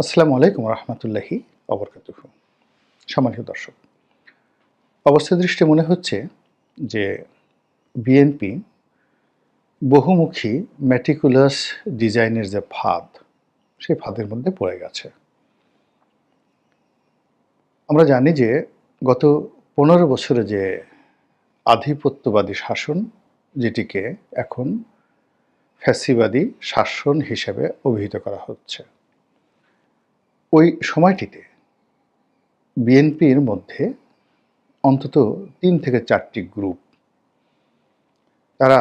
আসসালামু আলাইকুম রহমতুল্লাহি অবরকাতুহ সম্মানিত দর্শক, অবস্থা দৃষ্টি মনে হচ্ছে যে বিএনপি বহুমুখী ম্যাটিকুলাস ডিজাইনের যে ফাঁদ, সেই ফাঁদের মধ্যে পড়ে গেছে। আমরা জানি যে গত পনেরো বছরে যে আধিপত্যবাদী শাসন, যেটিকে এখন ফ্যাসিবাদী শাসন হিসেবে অভিহিত করা হচ্ছে ওই সময়টিতে বিএনপির মধ্যে অন্তত তিন থেকে চারটি গ্রুপ, তারা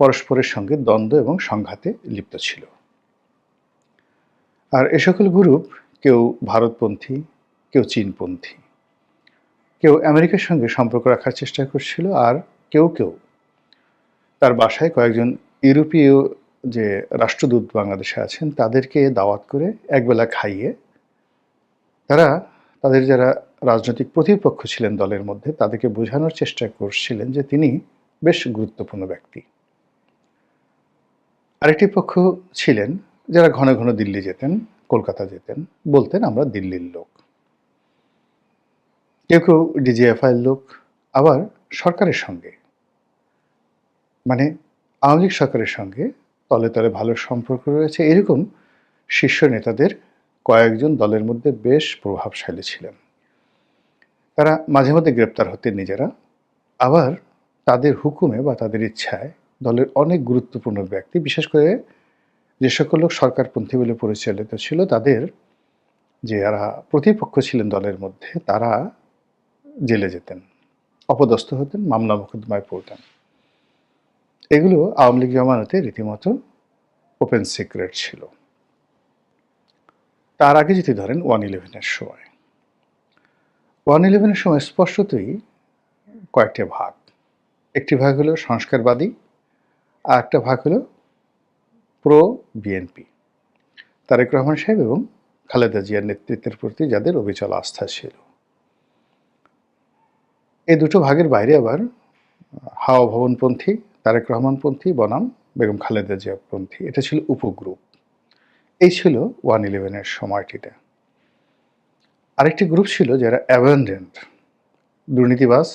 পরস্পরের সঙ্গে দ্বন্দ্ব এবং সংঘাতে লিপ্ত ছিল। আর এ সকল গ্রুপ কেউ ভারতপন্থী, কেউ চীনপন্থী, কেউ আমেরিকার সঙ্গে সম্পর্ক রাখার চেষ্টা করছিল আর কেউ কেউ তার বাসায় কয়েকজন ইউরোপীয় যে রাষ্ট্রদূত বাংলাদেশে আছেন তাদেরকে দাওয়াত করে একবেলা খাইয়ে তারা তাদের যারা রাজনৈতিক প্রতিপক্ষ ছিলেন দলের মধ্যে, তাদেরকে বোঝানোর চেষ্টা করছিলেন যে তিনি বেশ গুরুত্বপূর্ণ ব্যক্তি। আরেকটি পক্ষ ছিলেন যারা ঘন ঘন দিল্লি যেতেন, কলকাতা যেতেন, বলতেন আমরা দিল্লির লোক। কেউ কেউ ডিজিএফআইয়ের লোক, আবার সরকারের সঙ্গে। মানে আওয়ামী লীগ সরকারের সঙ্গে তলে তলে ভালো সম্পর্ক রয়েছে, এরকম শীর্ষ নেতাদের কয়েকজন দলের মধ্যে বেশ প্রভাবশালী ছিলেন। তারা মাঝে মধ্যে গ্রেপ্তার হতেন নিজেরা। আবার তাদের হুকুমে বা তাদের ইচ্ছায় দলের অনেক গুরুত্বপূর্ণ ব্যক্তি, বিশেষ করে যে সকল লোক সরকারপন্থী বলে পরিচালিত ছিল, তাদের যে যারা প্রতিপক্ষ ছিলেন দলের মধ্যে, তারা জেলে যেতেন, অপদস্থ হতেন, মামলা মোকদ্দমায় পড়তেন। এগুলো আওয়ামী লীগ জমানাতে রীতিমতো ওপেন সিক্রেট ছিল। তার আগে যদি ধরেন ওয়ান ইলেভেনের সময়। ওয়ান ইলেভেনের সময় স্পষ্টতই কয়েকটি ভাগ। একটি ভাগ হলো সংস্কারবাদী আর একটা ভাগ হলো প্রো বিএনপি তারেক রহমান সাহেব এবং খালেদা জিয়ার নেতৃত্বের প্রতি যাদের অবিচল আস্থা ছিল। এই দুটো ভাগের বাইরে আবার হাওয়া ভবনপন্থী, তারেক রহমানপন্থী, বনাম বেগম খালেদা জিয়াপন্থী, এটা ছিল উপগ্রুপ। এই ছিল ওয়ান ইলেভেনের সময়টিতে। আরেকটি গ্রুপ ছিল যারা অ্যাবান্ডেন্ট দুর্নীতিবাস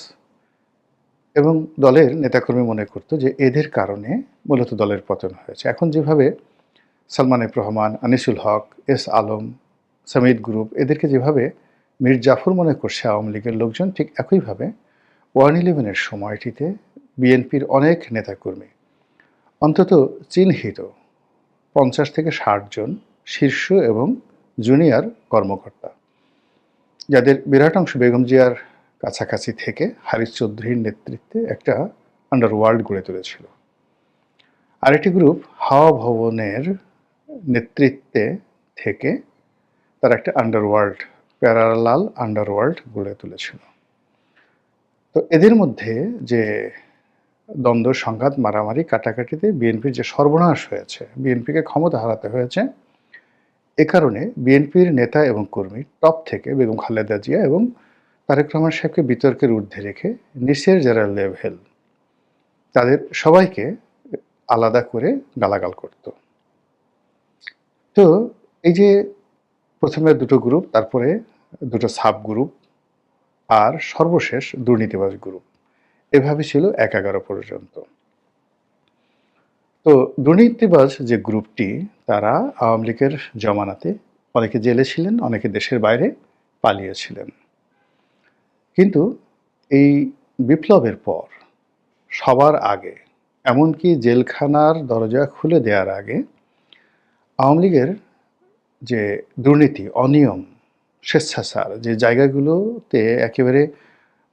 এবং দলের নেতাকর্মী মনে করতো যে এদের কারণে মূলত দলের পতন হয়েছে। এখন যেভাবে Salman F Rahman, Anisul Haque, S Alam, Samid group এদেরকে যেভাবে মীর জাফর মনে করছে আওয়ামী লীগের লোকজন, ঠিক একইভাবে ওয়ান ইলেভেনের সময়টিতে বিএনপির অনেক নেতাকর্মী, অন্তত চিহ্নিত পঞ্চাশ থেকে ষাট জন শীর্ষ এবং জুনিয়র কর্মকর্তা। যাদের বিরাট অংশ বেগম জিয়ার কাছাকাছি থেকে হারিস চৌধুরীর নেতৃত্বে একটা আন্ডারওয়ার্ল্ড গড়ে তুলেছিল। আরেকটি গ্রুপ হাওয়া ভবনের নেতৃত্বে থেকে তার একটা আন্ডারওয়ার্ল্ড প্যারালাল আন্ডারওয়ার্ল্ড গড়ে তুলেছিল। তো এদের মধ্যে যে দ্বন্দ্ব, সংঘাত, মারামারি, কাটাকাটিতে বিএনপির যে সর্বনাশ হয়েছে, বিএনপিকে ক্ষমতা হারাতে হয়েছে। এ কারণে বিএনপির নেতা এবং কর্মী টপ থেকে বেগম খালেদা জিয়া এবং তারেক রহমান সাহেবকে বিতর্কের ঊর্ধ্বে রেখে নিচের যারা লেভেল তাদের সবাইকে আলাদা করে গালাগাল করত। তো এই যে প্রথমে দুটো গ্রুপ তারপরে দুটো সাব গ্রুপ আর সর্বশেষ দুর্নীতিবাজ গ্রুপ এভাবে ছিল এক এগারো পর্যন্ত। তো দুর্নীতিবাজ যে গ্রুপটি, তারা আওয়ামী লীগের জমানাতে অনেকে জেলে ছিলেন, অনেকে দেশের বাইরে পালিয়েছিলেন। কিন্তু এই বিপ্লবের পর, সবার আগে, এমনকি জেলখানার দরজা খুলে দেওয়ার আগে, আওয়ামী লীগের যে দুর্নীতি, অনিয়ম, স্বেচ্ছাচার, যে জায়গাগুলোতে একেবারে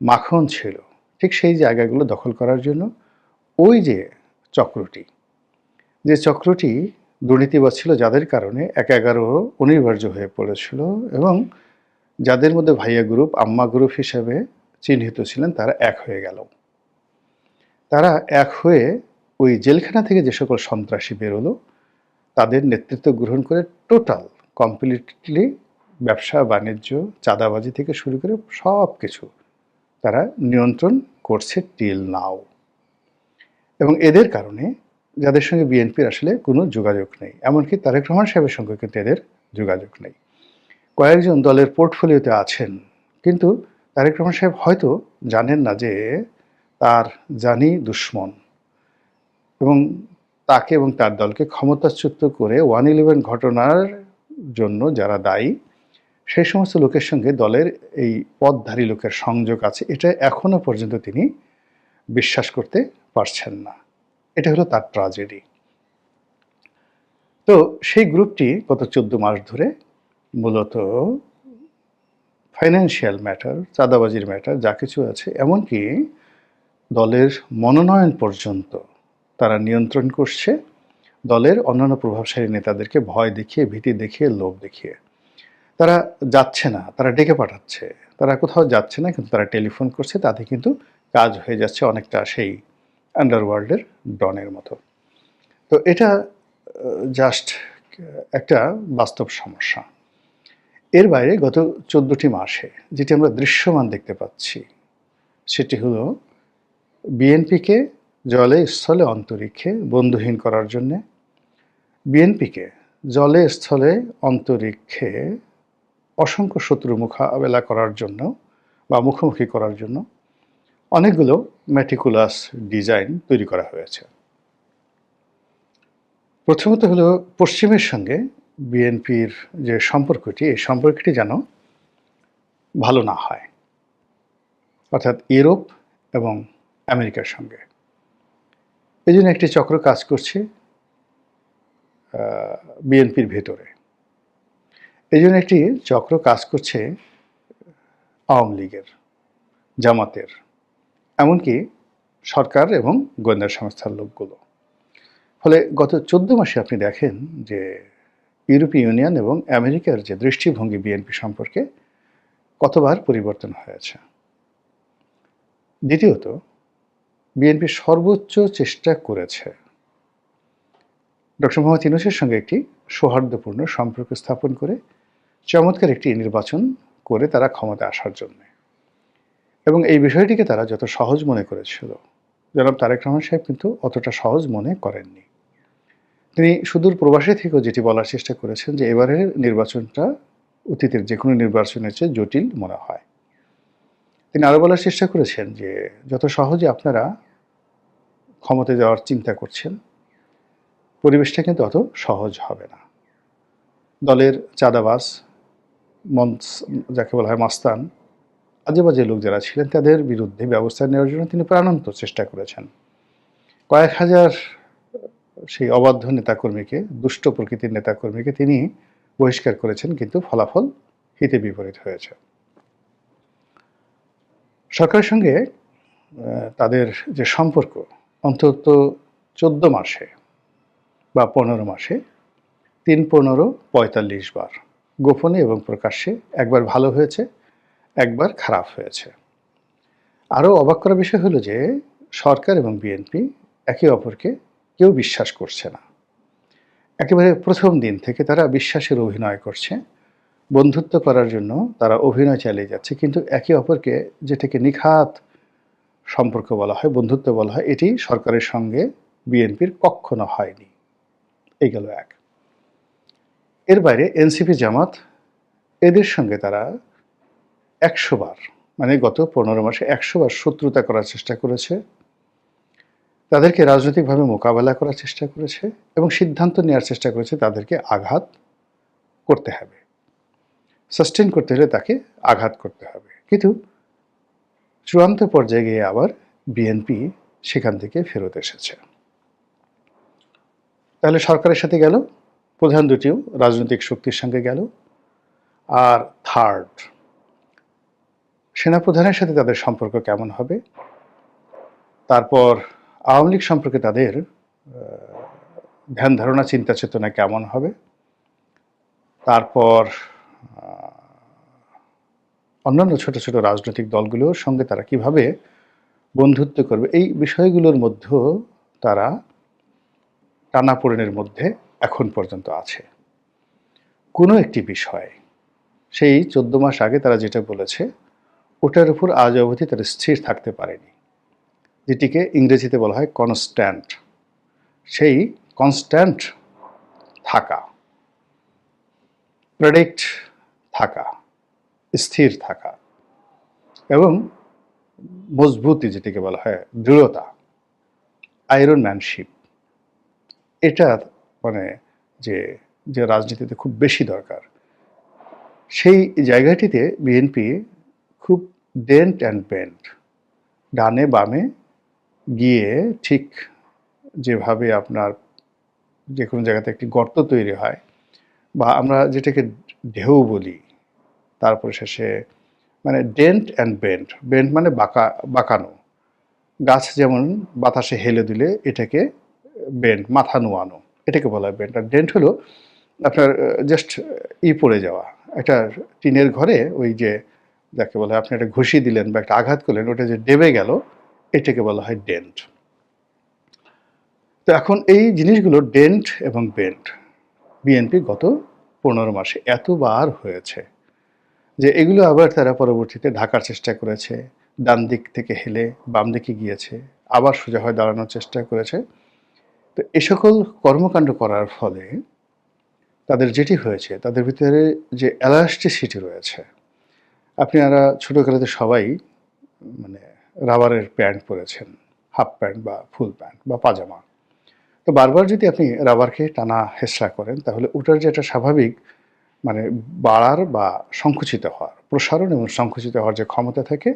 মাখন ছিল ঠিক সেই জায়গাগুলো দখল করার জন্য ওই যে চক্রটি যে চক্রটি দুর্নীতিবাদ ছিল যাদের কারণে এক এগারো অনিবার্য হয়ে পড়েছিল এবং যাদের মধ্যে ভাইয়া গ্রুপ আম্মা গ্রুপ হিসেবে চিহ্নিত ছিলেন, তারা এক হয়ে গেল। তারা এক হয়ে ওই জেলখানা থেকে যে সকল সন্ত্রাসী বেরোলো, তাদের নেতৃত্ব গ্রহণ করে টোটাল কমপ্লিটলি ব্যবসা, বাণিজ্য, চাঁদাবাজি থেকে শুরু করে সব কিছু তারা নিয়ন্ত্রণ করছে টিল নাও এবং এদের কারণে যাদের সঙ্গে বিএনপির আসলে কোনো যোগাযোগ নেই, এমনকি তারেক রহমান সাহেবের সঙ্গে কিন্তু এদের যোগাযোগ নেই। কয়েকজন দলের পোর্টফোলিওতে আছেন, কিন্তু তারেক রহমান সাহেব হয়তো জানেন না যে তার জানি দুশ্মন এবং তাকে এবং তার দলকে ক্ষমতাচ্যুত করে ওয়ান ইলেভেন ঘটনার জন্য যারা দায়ী সেই সমস্ত লোকের সঙ্গে দলের এই পদধারী লোকের সংযোগ আছে, এটা এখনও পর্যন্ত তিনি বিশ্বাস করতে পারছেন না। এটা হলো তার ট্রাজেডি তো সেই গ্রুপটি গত চোদ্দ মাস ধরে মূলত ফাইন্যান্সিয়াল ম্যাটার চাঁদাবাজির ম্যাটার যা কিছু আছে, এমনকি দলের মনোনয়ন পর্যন্ত তারা নিয়ন্ত্রণ করছে। দলের অন্যান্য প্রভাবশালী নেতাদেরকে ভয় দেখিয়ে, ভীতি দেখিয়ে, লোভ দেখিয়ে। তারা যাচ্ছে না, তারা ডেকে পাঠাচ্ছে। তারা কোথাও যাচ্ছে না, কিন্তু তারা টেলিফোন করছে, তাতে কিন্তু কাজ হয়ে যাচ্ছে অনেকটা সেই আন্ডারওয়ার্ল্ডের ডনের মতো। তো এটা জাস্ট একটা বাস্তব সমস্যা। এর বাইরে গত চোদ্দটি মাসে যেটি আমরা দৃশ্যমান দেখতে পাচ্ছি, সেটি হলো বিএনপিকে জলে স্থলে অন্তরিক্ষে বন্ধুহীন করার জন্যে, বিএনপিকে জলে স্থলে অন্তরিক্ষে অসংখ্য শত্রু মোকাবেলা করার জন্য বা মুখোমুখি করার জন্য অনেকগুলো ম্যাটিকুলাস ডিজাইন তৈরি করা হয়েছে। প্রথমত হলো পশ্চিমের সঙ্গে বিএনপির যে সম্পর্কটি, এই সম্পর্কটি যেন ভালো না হয়। অর্থাৎ ইউরোপ এবং আমেরিকার সঙ্গে। এই জন্য একটি চক্র কাজ করছে বিএনপির ভেতরে। এই জন্য একটি চক্র কাজ করছে আওয়ামী লীগের, জামাতের, এমনকি সরকার এবং গোয়েন্দা সংস্থার লোকগুলো। ফলে গত চোদ্দ মাসে আপনি দেখেন যে ইউরোপীয় ইউনিয়ন এবং আমেরিকার যে দৃষ্টিভঙ্গি বিএনপি সম্পর্কে কতবার পরিবর্তন হয়েছে। দ্বিতীয়ত, বিএনপি সর্বোচ্চ চেষ্টা করেছে ডক্টর মোহাম্মদ ইউনুসের সঙ্গে একটি সৌহার্দ্যপূর্ণ সম্পর্ক স্থাপন করে চমৎকার একটি নির্বাচন করে তারা ক্ষমতা আসার জন্য। এবং এই বিষয়টিকে তারা যত সহজ মনে করেছিল, জনাব তারেক রহমান সাহেব কিন্তু অতটা সহজ মনে করেননি। তিনি সুদূর প্রবাসী থেকেও যেটি বলার চেষ্টা করেছেন যে এবারের নির্বাচনটা অতীতের যে কোনো নির্বাচনের চেয়ে জটিল মনে হয়। তিনি আরও বলার চেষ্টা করেছেন যে, যত সহজে আপনারা ক্ষমতায় যাওয়ার চিন্তা করছেন, পরিবেশটা কিন্তু অত সহজ হবে না। দলের চাঁদাবাস মঞ্চ যাকে বলা হয় মাস্তান আজে বাজে লোক যারা ছিলেন তাদের বিরুদ্ধে ব্যবস্থা নেওয়ার জন্য তিনি প্রাণান্ত চেষ্টা করেছেন। কয়েক হাজার সেই অবাধ্য নেতাকর্মীকে, দুষ্ট প্রকৃতির নেতাকর্মীকে তিনি বহিষ্কার করেছেন, কিন্তু ফলাফল হিতে বিপরীত হয়েছে। সরকারের সঙ্গে তাদের যে সম্পর্ক, অন্তত চোদ্দ মাসে বা পনেরো মাসে, তিন পনেরো পঁয়তাল্লিশ বার গোপনে এবং প্রকাশ্যে একবার ভালো হয়েছে, একবার খারাপ হয়েছে। আরও অবাক করার বিষয় হলো যে, সরকার এবং বিএনপি একে অপরকে কেউ বিশ্বাস করছে না। একেবারে প্রথম দিন থেকে তারা বিশ্বাসের অভিনয় করছে। বন্ধুত্ব করার জন্য তারা অভিনয় চালিয়ে যাচ্ছে, কিন্তু একে অপরকে যেটাকে নিখাত সম্পর্ক বলা হয়, বন্ধুত্ব বলা হয়, এটি সরকারের সঙ্গে বিএনপির কখনো হয়নি। এই গেল এক। এর বাইরে এনসিপি জামাত, এদের সঙ্গে তারা একশো বার মানে গত পনেরো মাসে একশো বার শত্রুতা করার চেষ্টা করেছে। তাদেরকে রাজনৈতিকভাবে মোকাবেলা করার চেষ্টা করেছে এবং সিদ্ধান্ত নেওয়ার চেষ্টা করেছে তাদেরকে আঘাত করতে হবে। সাস্টেন করতে হলে তাকে আঘাত করতে হবে। কিন্তু চূড়ান্ত পর্যায়ে গিয়ে আবার বিএনপি সেখান থেকে ফেরত এসেছে। তাহলে সরকারের সাথে গেল? প্রধান দুটিও রাজনৈতিক শক্তির সঙ্গে গেল আর থার্ড সেনাপ্রধানের সাথে তাদের সম্পর্ক কেমন হবে? তারপর আওয়ামী লীগ সম্পর্কে তাদের ধ্যান ধারণা, চিন্তা চেতনা কেমন হবে? তারপর অন্যান্য ছোট ছোট রাজনৈতিক দলগুলোর সঙ্গে তারা কীভাবে বন্ধুত্ব করবে? এই বিষয়গুলোর মধ্যেও তারা টানাপোড়েনের মধ্যে এখন পর্যন্ত আছে। কোনো একটি বিষয়, সেই চোদ্দ মাস আগে তারা যেটা বলেছে, ওটার উপর আজ অবধি তারা স্থির থাকতে পারেনি। যেটিকে ইংরেজিতে বলা হয় কনস্ট্যান্ট সেই কনস্ট্যান্ট থাকা প্রেডিক্ট থাকা, স্থির থাকা এবং মজবুতি যেটিকে বলা হয় দৃঢ়তা আয়রন ম্যানশিপ এটা মানে যে যে রাজনীতিতে খুব বেশি দরকার। সেই জায়গাটিতে বিএনপি খুব ডেন্ট অ্যান্ড বেন্ট। ডানে বামে গিয়ে ঠিক যেভাবে আপনার যে কোনো জায়গাতে একটি গর্ত তৈরি হয় বা আমরা যেটাকে ঢেউ বলি, তারপরে শেষে মানে ডেন্ট অ্যান্ড বেন্ট। বেন্ট মানে বাঁকা, বাঁকানো। গাছ যেমন বাতাসে হেলে দিলে এটাকে বেন্ট, মাথা নোয়ানো। এটাকে বলা হয় বেন্ট আর ডেন্ট হলো আপনার জাস্ট ই পড়ে যাওয়া। একটা টিনের ঘরে ওই যে, যাকে বলা আপনি একটা ঘুষি দিলেন বা একটা আঘাত করলেন, ওটা যে ডেবে গেল, এটাকে বলা হয় ডেন্ট তো এখন এই জিনিসগুলো ডেন্ট এবং বেন্ট বিএনপি গত পনেরো মাসে এতবার হয়েছে যে এগুলো আবার তারা পরবর্তীতে ঢাকার চেষ্টা করেছে, ডান দিক থেকে হেলে বাম দিকে গিয়েছে, আবার সোজা হয়ে দাঁড়ানোর চেষ্টা করেছে। তো এ সকল কর্মকাণ্ড করার ফলে তাদের যেটি হয়েছে, তাদের ভিতরে যে এলাস্টিসিটি রয়েছে আপনারা ছোটোকালেতে সবাই মানে রাবারের প্যান্ট পরেছেন, হাফ প্যান্ট বা ফুল প্যান্ট বা পাজামা, তো বারবার যদি আপনি রাবারকে টানা হেসরা করেন, তাহলে ওটার যে একটা স্বাভাবিক মানে বাড়ার বা সংকুচিত হওয়ার, প্রসারণ এবং সংকুচিত হওয়ার যে ক্ষমতা থাকে,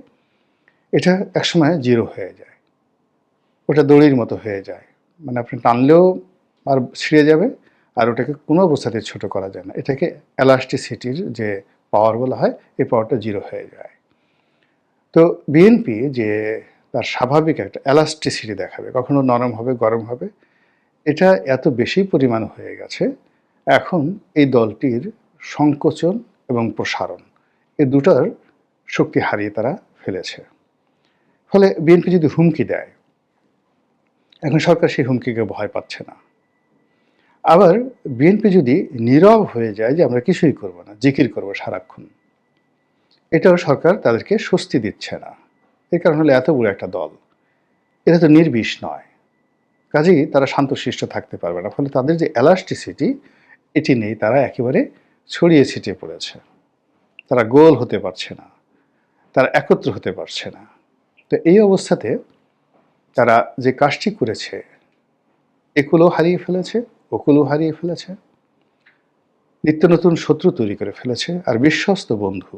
এটা একসময় জিরো হয়ে যায়। ওটা দড়ির মতো হয়ে যায়। মানে আপনি টানলেও আর ছিঁড়ে যাবে, আর ওটাকে কোনো অবস্থাতে ছোট করা যায় না। এটাকে এলাস্টিসিটির যে পাওয়ার বলা হয়, এই পাওয়ারটা জিরো হয়ে যায়। তো বিএনপি যে তার স্বাভাবিক একটা এলাস্টিসিটি দেখাবে, কখনো নরম হবে, গরম হবে, এটা এত বেশি পরিমাণ হয়ে গেছে, এখন এই দলটির সংকোচন এবং প্রসারণ এই দুটার শক্তি হারিয়ে তারা ফেলেছে। ফলে বিএনপি যদি হুমকি দেয় এখন সরকার সেই হুমকিকে ভয় পাচ্ছে না। আবার বিএনপি যদি নীরব হয়ে যায় যে আমরা কিছুই করব না, জিকির করব সারাক্ষণ, এটাও সরকার তাদেরকে স্বস্তি দিচ্ছে না। এর কারণ হলো এত বড় একটা দল। এটা তো নির্বিষ নয়। কাজেই তারা শান্তশিষ্ট থাকতে পারবে না। ফলে তাদের যে এলাস্টিসিটি এটি নেই তারা একেবারে ছড়িয়ে ছিটিয়ে পড়েছে। তারা গোল হতে পারছে না। তারা একত্র হতে পারছে না। তো এই অবস্থাতে তারা যে কাজটি করেছে একুলও হারিয়ে ফেলেছে ওকুলও হারিয়ে ফেলেছে। নিত্য নতুন শত্রু তৈরি করে ফেলেছে, আর বিশ্বস্ত বন্ধু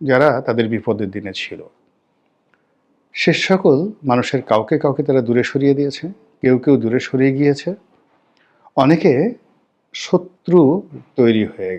যারা তাদের বিপদের দিনে ছিল। সে সকল মানুষের কাউকে কাউকে তারা দূরে সরিয়ে দিয়েছে, কেউ কেউ দূরে সরিয়ে গিয়েছে। অনেকে শত্রু তৈরি হয়ে